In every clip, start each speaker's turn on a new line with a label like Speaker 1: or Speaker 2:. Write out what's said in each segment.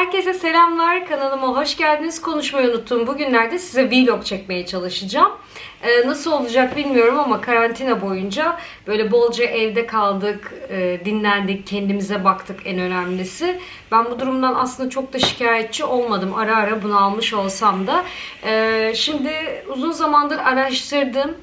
Speaker 1: Herkese selamlar. Kanalıma hoş geldiniz. Konuşmayı unuttuğum bugünlerde size vlog çekmeye çalışacağım. Ee, nasıl olacak bilmiyorum ama karantina boyunca böyle bolca evde kaldık, e, dinlendik, kendimize baktık en önemlisi. Ben bu durumdan aslında çok da şikayetçi olmadım. Ara ara bunu almış olsam da. Ee, şimdi uzun zamandır araştırdım.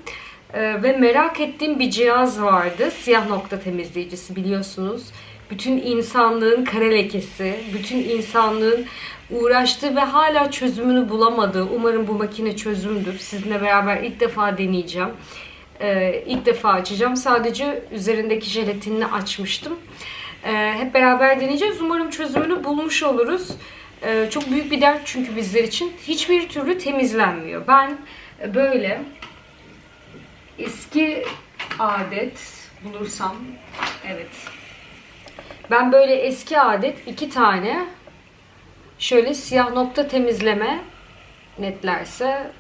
Speaker 1: Ee, ve merak ettiğim bir cihaz vardı. Siyah nokta temizleyicisi biliyorsunuz. Bütün insanlığın kara lekesi, bütün insanlığın uğraştığı ve hala çözümünü bulamadığı. Umarım bu makine çözümdür. Sizinle beraber ilk defa deneyeceğim. Ee, ilk defa açacağım. Sadece üzerindeki jelatinini açmıştım. Ee, hep beraber deneyeceğiz. Umarım çözümünü bulmuş oluruz. Ee, çok büyük bir dert çünkü bizler için. Hiçbir türlü temizlenmiyor. Ben böyle eski adet bulursam evet ben böyle eski adet iki tane şöyle siyah nokta temizleme netlerse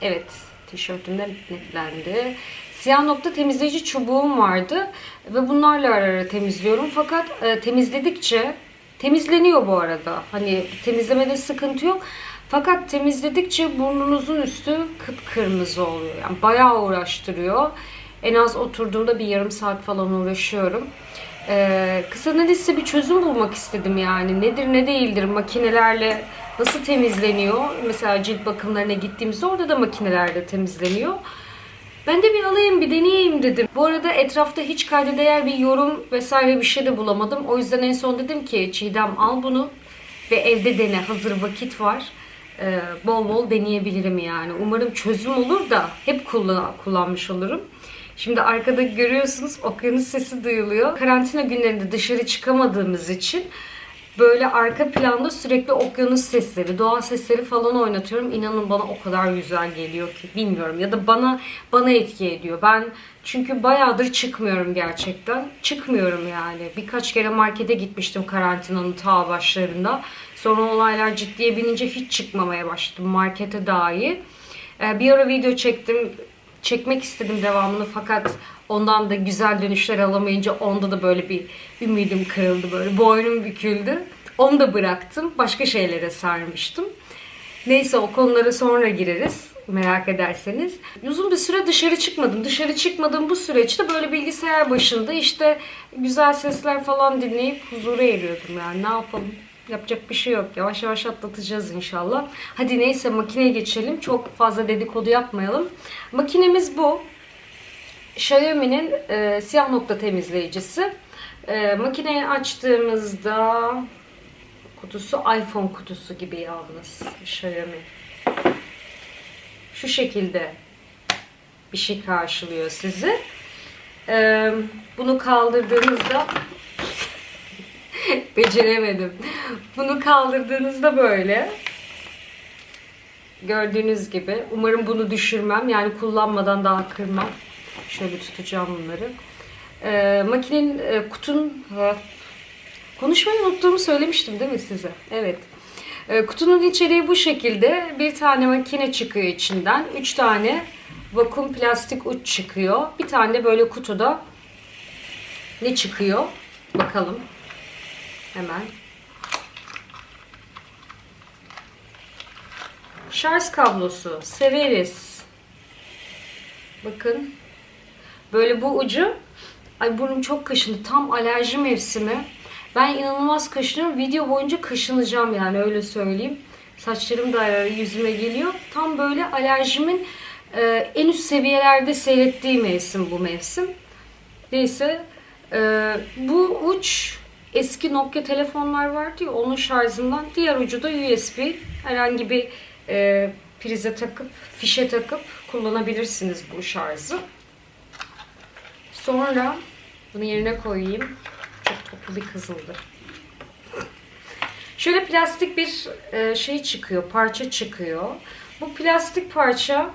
Speaker 1: evet tişörtümde netlendi. Siyah nokta temizleyici çubuğum vardı ve bunlarla ara ara temizliyorum. Fakat e, temizledikçe temizleniyor bu arada. Hani temizlemede sıkıntı yok. Fakat temizledikçe burnunuzun üstü kıpkırmızı oluyor. Yani bayağı uğraştırıyor. En az oturduğumda bir yarım saat falan uğraşıyorum. Ee, kısa nedise bir çözüm bulmak istedim yani. Nedir ne değildir makinelerle nasıl temizleniyor? Mesela cilt bakımlarına gittiğimizde orada da makinelerle temizleniyor. Ben de bir alayım bir deneyeyim dedim. Bu arada etrafta hiç kayda değer bir yorum vesaire bir şey de bulamadım. O yüzden en son dedim ki Çiğdem al bunu ve evde dene hazır vakit var. Ee, bol bol deneyebilirim yani. Umarım çözüm olur da hep kullan kullanmış olurum. Şimdi arkada görüyorsunuz okyanus sesi duyuluyor. Karantina günlerinde dışarı çıkamadığımız için böyle arka planda sürekli okyanus sesleri, doğa sesleri falan oynatıyorum. İnanın bana o kadar güzel geliyor ki bilmiyorum ya da bana bana etki ediyor. Ben çünkü bayağıdır çıkmıyorum gerçekten. Çıkmıyorum yani. Birkaç kere markete gitmiştim karantinanın ta başlarında. Sonra olaylar ciddiye binince hiç çıkmamaya başladım markete dahi. Ee, bir ara video çektim. Çekmek istedim devamını fakat ondan da güzel dönüşler alamayınca onda da böyle bir ümidim kırıldı böyle boynum büküldü. Onu da bıraktım. Başka şeylere sarmıştım. Neyse o konulara sonra gireriz merak ederseniz. Uzun bir süre dışarı çıkmadım. Dışarı çıkmadığım bu süreçte böyle bilgisayar başında işte güzel sesler falan dinleyip huzura eriyordum yani ne yapalım. Yapacak bir şey yok. Yavaş yavaş atlatacağız inşallah. Hadi neyse makineye geçelim. Çok fazla dedikodu yapmayalım. Makinemiz bu. Xiaomi'nin e, siyah nokta temizleyicisi. E, makineyi açtığımızda kutusu iPhone kutusu gibi yalnız. Xiaomi. Şu şekilde bir şey karşılıyor sizi. E, bunu kaldırdığınızda Beceremedim. Bunu kaldırdığınızda böyle gördüğünüz gibi umarım bunu düşürmem. Yani kullanmadan daha kırmam. Şöyle tutacağım bunları. Ee, makinenin e, kutun e, konuşmayı unuttuğumu söylemiştim değil mi size? Evet. E, kutunun içeriği bu şekilde. Bir tane makine çıkıyor içinden. Üç tane vakum plastik uç çıkıyor. Bir tane böyle kutuda ne çıkıyor? Bakalım. Hemen. Şarj kablosu. Severiz. Bakın. Böyle bu ucu. Ay burnum çok kaşındı. Tam alerji mevsimi. Ben inanılmaz kaşınıyorum. Video boyunca kaşınacağım yani öyle söyleyeyim. Saçlarım da yüzüme geliyor. Tam böyle alerjimin e, en üst seviyelerde seyrettiği mevsim bu mevsim. Neyse. E, bu uç eski Nokia telefonlar vardı ya onun şarjından diğer ucu da USB. Herhangi bir e, prize takıp, fişe takıp kullanabilirsiniz bu şarjı. Sonra bunu yerine koyayım. Çok toplu bir kızıldı. Şöyle plastik bir e, şey çıkıyor, parça çıkıyor. Bu plastik parça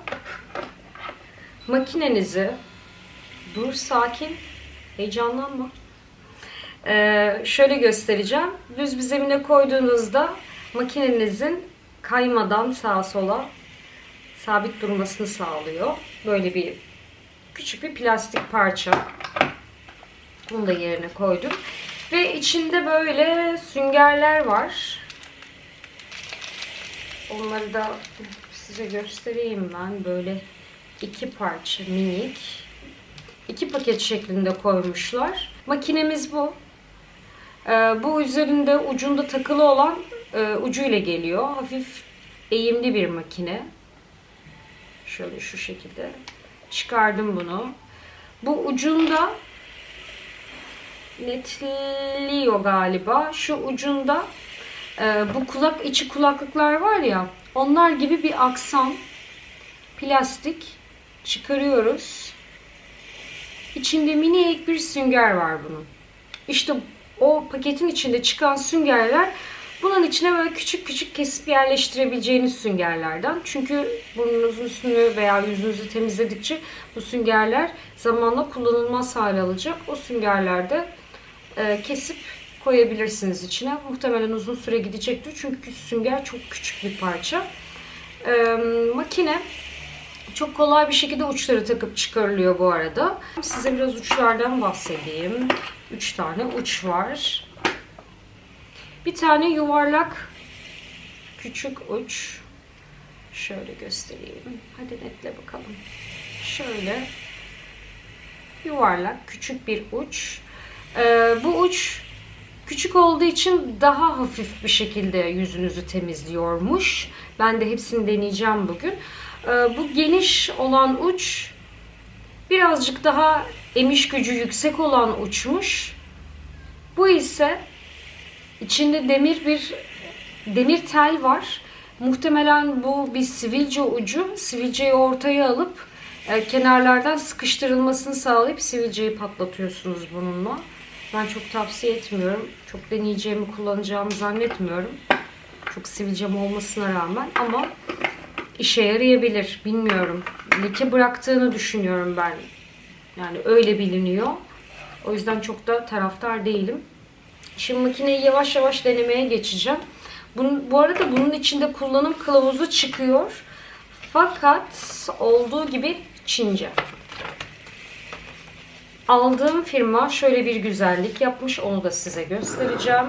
Speaker 1: makinenizi dur sakin heyecanlanma ee, şöyle göstereceğim. Düz bir zemine koyduğunuzda makinenizin kaymadan sağa sola sabit durmasını sağlıyor. Böyle bir küçük bir plastik parça. Bunu da yerine koydum. Ve içinde böyle süngerler var. onları da size göstereyim ben. Böyle iki parça minik. iki paket şeklinde koymuşlar. Makinemiz bu. Ee, bu üzerinde ucunda takılı olan e, ucuyla geliyor. Hafif eğimli bir makine. Şöyle şu şekilde çıkardım bunu. Bu ucunda netliyor galiba. Şu ucunda e, bu kulak içi kulaklıklar var ya onlar gibi bir aksam plastik çıkarıyoruz. İçinde minik bir sünger var bunun. İşte o paketin içinde çıkan süngerler bunun içine böyle küçük küçük kesip yerleştirebileceğiniz süngerlerden. Çünkü burnunuzun üstünü veya yüzünüzü temizledikçe bu süngerler zamanla kullanılmaz hale alacak. O süngerlerde e, kesip koyabilirsiniz içine. Muhtemelen uzun süre gidecektir. Çünkü sünger çok küçük bir parça. E, makine çok kolay bir şekilde uçları takıp çıkarılıyor bu arada. Size biraz uçlardan bahsedeyim. 3 tane uç var. Bir tane yuvarlak küçük uç. Şöyle göstereyim. Hadi netle bakalım. Şöyle yuvarlak küçük bir uç. Ee, bu uç küçük olduğu için daha hafif bir şekilde yüzünüzü temizliyormuş. Ben de hepsini deneyeceğim bugün. Ee, bu geniş olan uç birazcık daha emiş gücü yüksek olan uçmuş. Bu ise içinde demir bir demir tel var. Muhtemelen bu bir sivilce ucu. Sivilceyi ortaya alıp e, kenarlardan sıkıştırılmasını sağlayıp sivilceyi patlatıyorsunuz bununla. Ben çok tavsiye etmiyorum. Çok deneyeceğimi, kullanacağımı zannetmiyorum. Çok sivilcem olmasına rağmen ama işe yarayabilir. Bilmiyorum. Leke bıraktığını düşünüyorum ben. Yani öyle biliniyor. O yüzden çok da taraftar değilim. Şimdi makineyi yavaş yavaş denemeye geçeceğim. Bunun, bu arada bunun içinde kullanım kılavuzu çıkıyor. Fakat olduğu gibi Çince. Aldığım firma şöyle bir güzellik yapmış. Onu da size göstereceğim.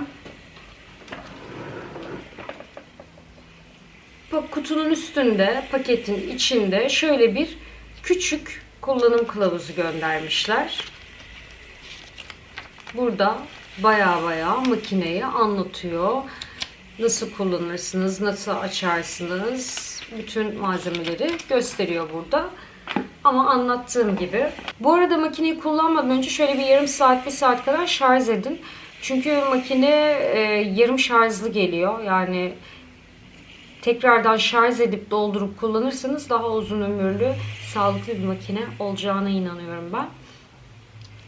Speaker 1: Kutunun üstünde, paketin içinde şöyle bir küçük kullanım kılavuzu göndermişler. Burada baya baya makineyi anlatıyor. Nasıl kullanırsınız, nasıl açarsınız, bütün malzemeleri gösteriyor burada. Ama anlattığım gibi. Bu arada makineyi kullanmadan önce şöyle bir yarım saat, bir saat kadar şarj edin. Çünkü makine e, yarım şarjlı geliyor. Yani tekrardan şarj edip doldurup kullanırsanız daha uzun ömürlü, sağlıklı bir makine olacağına inanıyorum ben.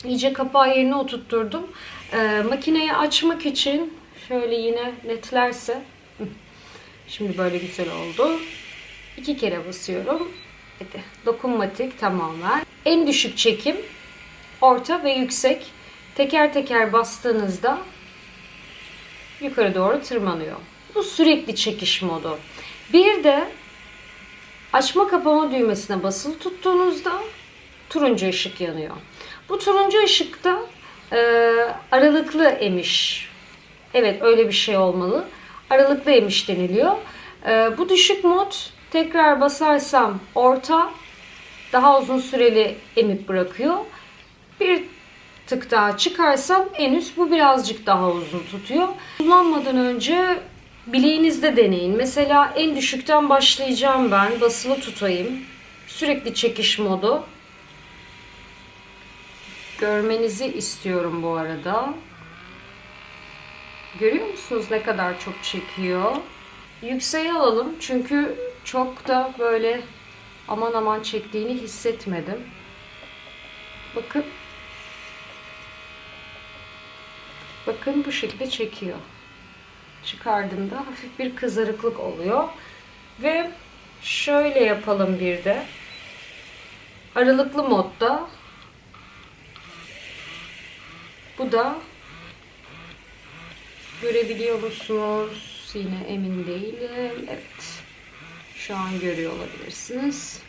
Speaker 1: İyice kapağı yerine oturtturdum. Ee, makineyi açmak için şöyle yine netlerse şimdi böyle güzel oldu. İki kere basıyorum. Hadi. Dokunmatik tamamen. En düşük çekim, orta ve yüksek. Teker teker bastığınızda yukarı doğru tırmanıyor. Bu sürekli çekiş modu. Bir de açma kapama düğmesine basılı tuttuğunuzda turuncu ışık yanıyor. Bu turuncu ışıkta e, aralıklı emiş. Evet öyle bir şey olmalı. Aralıklı emiş deniliyor. E, bu düşük mod tekrar basarsam orta daha uzun süreli emip bırakıyor. Bir tık daha çıkarsam en üst bu birazcık daha uzun tutuyor. Kullanmadan önce bileğinizde deneyin. Mesela en düşükten başlayacağım ben. Basılı tutayım. Sürekli çekiş modu. Görmenizi istiyorum bu arada. Görüyor musunuz ne kadar çok çekiyor? Yükseğe alalım çünkü çok da böyle aman aman çektiğini hissetmedim. Bakın. Bakın bu şekilde çekiyor. Çıkardığımda hafif bir kızarıklık oluyor. Ve şöyle yapalım bir de. Aralıklı modda. Bu da görebiliyor musunuz? Yine emin değilim. Evet. Şu an görüyor olabilirsiniz.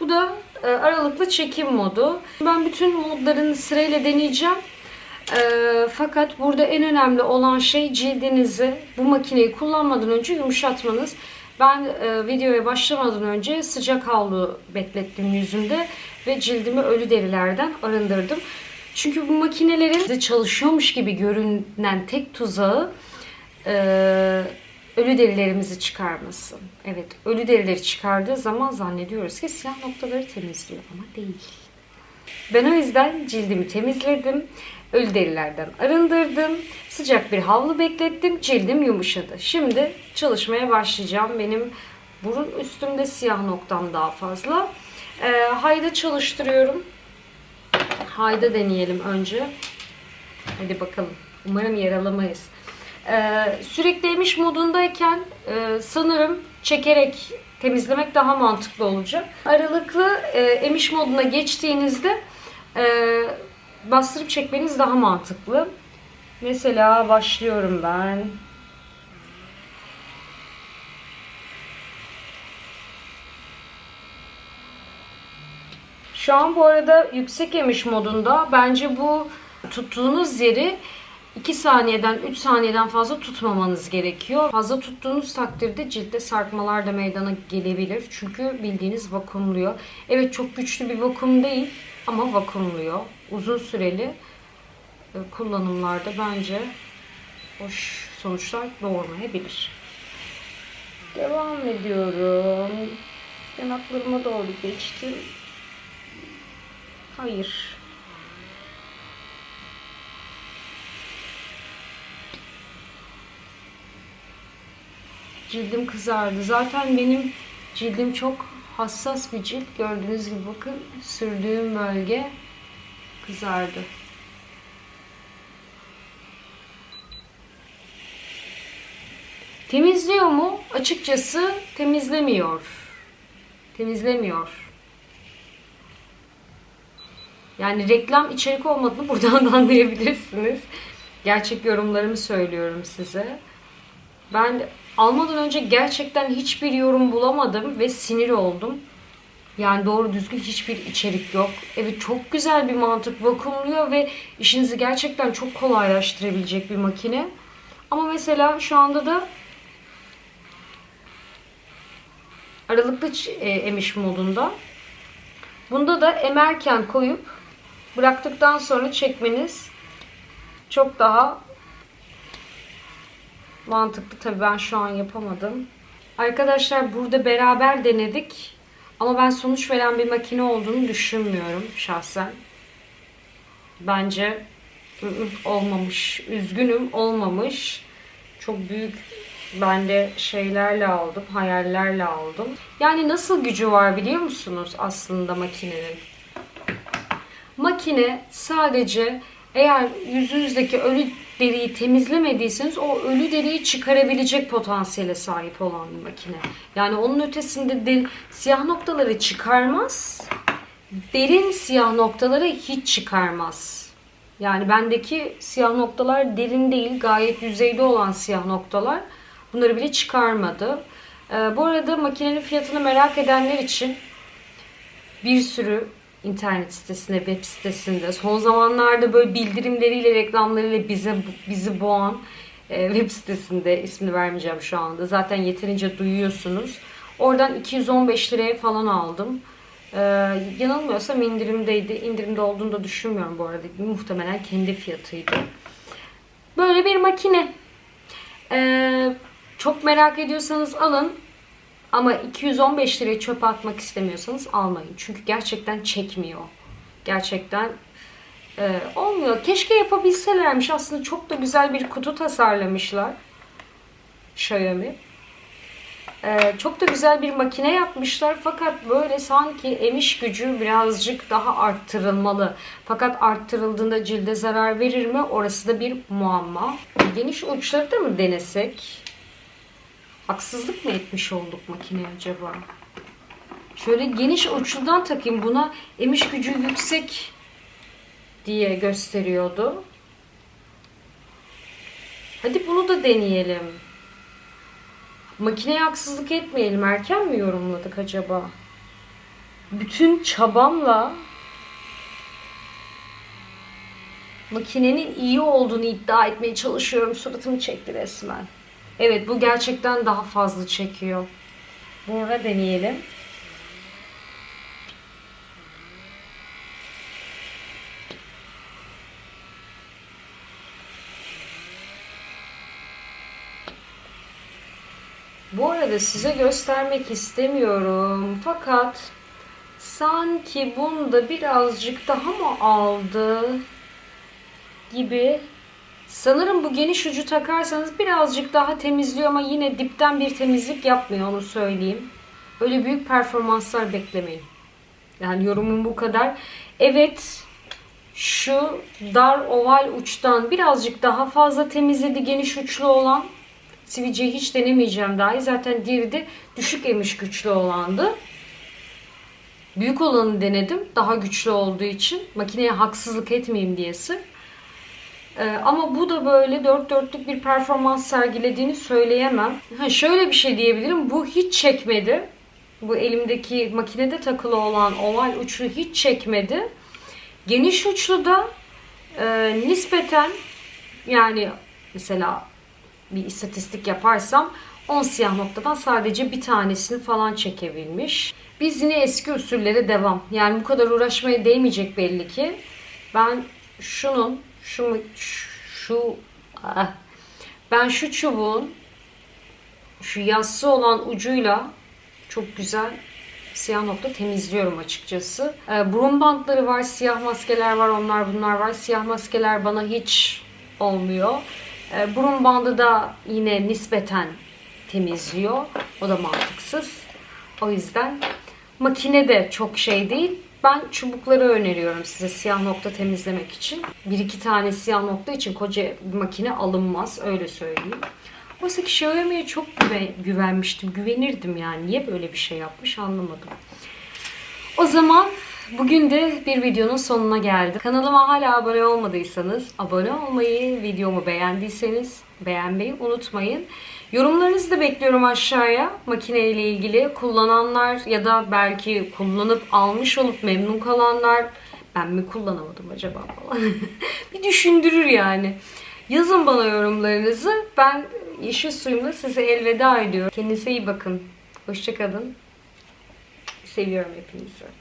Speaker 1: Bu da e, aralıklı çekim modu. Ben bütün modlarını sırayla deneyeceğim. E, fakat burada en önemli olan şey cildinizi bu makineyi kullanmadan önce yumuşatmanız. Ben e, videoya başlamadan önce sıcak havlu beklettim yüzümde ve cildimi ölü derilerden arındırdım. Çünkü bu makinelerin çalışıyormuş gibi görünen tek tuzağı e, ölü derilerimizi çıkarması. Evet, ölü derileri çıkardığı zaman zannediyoruz ki siyah noktaları temizliyor ama değil. Ben o yüzden cildimi temizledim. Ölü derilerden arındırdım. Sıcak bir havlu beklettim. Cildim yumuşadı. Şimdi çalışmaya başlayacağım. Benim burun üstümde siyah noktam daha fazla. Ee, hayda çalıştırıyorum. Hayda deneyelim önce. Hadi bakalım. Umarım yaralamayız. Ee, sürekli emiş modundayken e, sanırım çekerek temizlemek daha mantıklı olacak. Aralıklı e, emiş moduna geçtiğinizde e, bastırıp çekmeniz daha mantıklı. Mesela başlıyorum ben. Şu an bu arada yüksek emiş modunda. Bence bu tuttuğunuz yeri 2 saniyeden 3 saniyeden fazla tutmamanız gerekiyor. Fazla tuttuğunuz takdirde ciltte sarkmalar da meydana gelebilir. Çünkü bildiğiniz vakumluyor. Evet çok güçlü bir vakum değil ama vakumluyor. Uzun süreli e, kullanımlarda bence hoş sonuçlar doğurmayabilir. Devam ediyorum. Yanaklarıma doğru geçtim. Hayır. Cildim kızardı. Zaten benim cildim çok hassas bir cilt. Gördüğünüz gibi bakın sürdüğüm bölge kızardı. Temizliyor mu? Açıkçası temizlemiyor. Temizlemiyor. Yani reklam içerik olmadığını buradan da anlayabilirsiniz. Gerçek yorumlarımı söylüyorum size. Ben almadan önce gerçekten hiçbir yorum bulamadım ve sinir oldum. Yani doğru düzgün hiçbir içerik yok. Evet çok güzel bir mantık vakumluyor ve işinizi gerçekten çok kolaylaştırabilecek bir makine. Ama mesela şu anda da aralıklı e, emiş modunda. Bunda da emerken koyup bıraktıktan sonra çekmeniz çok daha mantıklı. Tabii ben şu an yapamadım. Arkadaşlar burada beraber denedik. Ama ben sonuç veren bir makine olduğunu düşünmüyorum şahsen. Bence olmamış. Üzgünüm olmamış. Çok büyük ben de şeylerle aldım, hayallerle aldım. Yani nasıl gücü var biliyor musunuz aslında makinenin? Makine sadece eğer yüzünüzdeki ölü deriyi temizlemediyseniz o ölü deriyi çıkarabilecek potansiyele sahip olan bir makine. Yani onun ötesinde deri, siyah noktaları çıkarmaz. Derin siyah noktaları hiç çıkarmaz. Yani bendeki siyah noktalar derin değil, gayet yüzeyde olan siyah noktalar. Bunları bile çıkarmadı. Ee, bu arada makinenin fiyatını merak edenler için bir sürü internet sitesinde, web sitesinde son zamanlarda böyle bildirimleriyle, reklamlarıyla bize bizi boğan e, web sitesinde ismini vermeyeceğim şu anda. Zaten yeterince duyuyorsunuz. Oradan 215 liraya falan aldım. Ee, yanılmıyorsam indirimdeydi. İndirimde olduğunu da düşünmüyorum bu arada. Muhtemelen kendi fiyatıydı. Böyle bir makine. Ee, çok merak ediyorsanız alın. Ama 215 liraya çöpe atmak istemiyorsanız almayın. Çünkü gerçekten çekmiyor. Gerçekten e, olmuyor. Keşke yapabilselermiş. Aslında çok da güzel bir kutu tasarlamışlar. Xiaomi. E, çok da güzel bir makine yapmışlar. Fakat böyle sanki emiş gücü birazcık daha arttırılmalı. Fakat arttırıldığında cilde zarar verir mi? Orası da bir muamma. Geniş uçları da mı denesek? Haksızlık mı etmiş olduk makineye acaba? Şöyle geniş uçludan takayım. Buna emiş gücü yüksek diye gösteriyordu. Hadi bunu da deneyelim. Makineye haksızlık etmeyelim. Erken mi yorumladık acaba? Bütün çabamla makinenin iyi olduğunu iddia etmeye çalışıyorum. Suratımı çekti resmen. Evet bu gerçekten daha fazla çekiyor. Buruna deneyelim. Bu arada size göstermek istemiyorum. Fakat sanki bunda birazcık daha mı aldı gibi. Sanırım bu geniş ucu takarsanız birazcık daha temizliyor ama yine dipten bir temizlik yapmıyor onu söyleyeyim. Öyle büyük performanslar beklemeyin. Yani yorumum bu kadar. Evet şu dar oval uçtan birazcık daha fazla temizledi geniş uçlu olan. Sivilceyi hiç denemeyeceğim dahi. Zaten diğeri de düşük emiş güçlü olandı. Büyük olanı denedim. Daha güçlü olduğu için. Makineye haksızlık etmeyeyim diye sırf. Ee, ama bu da böyle dört dörtlük bir performans sergilediğini söyleyemem. Ha, şöyle bir şey diyebilirim. Bu hiç çekmedi. Bu elimdeki makinede takılı olan oval uçlu hiç çekmedi. Geniş uçlu da e, nispeten yani mesela bir istatistik yaparsam 10 siyah noktadan sadece bir tanesini falan çekebilmiş. Biz yine eski usullere devam. Yani bu kadar uğraşmaya değmeyecek belli ki. Ben şunun şu şu ah, ben şu çubuğun şu yassı olan ucuyla çok güzel siyah nokta temizliyorum açıkçası. Ee, burun bantları var, siyah maskeler var, onlar bunlar var. Siyah maskeler bana hiç olmuyor. Ee, burun bandı da yine nispeten temizliyor. O da mantıksız. O yüzden makine de çok şey değil. Ben çubukları öneriyorum size siyah nokta temizlemek için. Bir iki tane siyah nokta için koca makine alınmaz. Öyle söyleyeyim. Oysa ki Xiaomi'ye çok güven- güvenmiştim. Güvenirdim yani. Niye böyle bir şey yapmış anlamadım. O zaman bugün de bir videonun sonuna geldim. Kanalıma hala abone olmadıysanız abone olmayı, videomu beğendiyseniz beğenmeyi unutmayın. Yorumlarınızı da bekliyorum aşağıya. Makine ile ilgili kullananlar ya da belki kullanıp almış olup memnun kalanlar ben mi kullanamadım acaba falan. bir düşündürür yani. Yazın bana yorumlarınızı. Ben yeşil suyumla size elveda ediyorum. Kendinize iyi bakın. Hoşçakalın. Seviyorum hepinizi.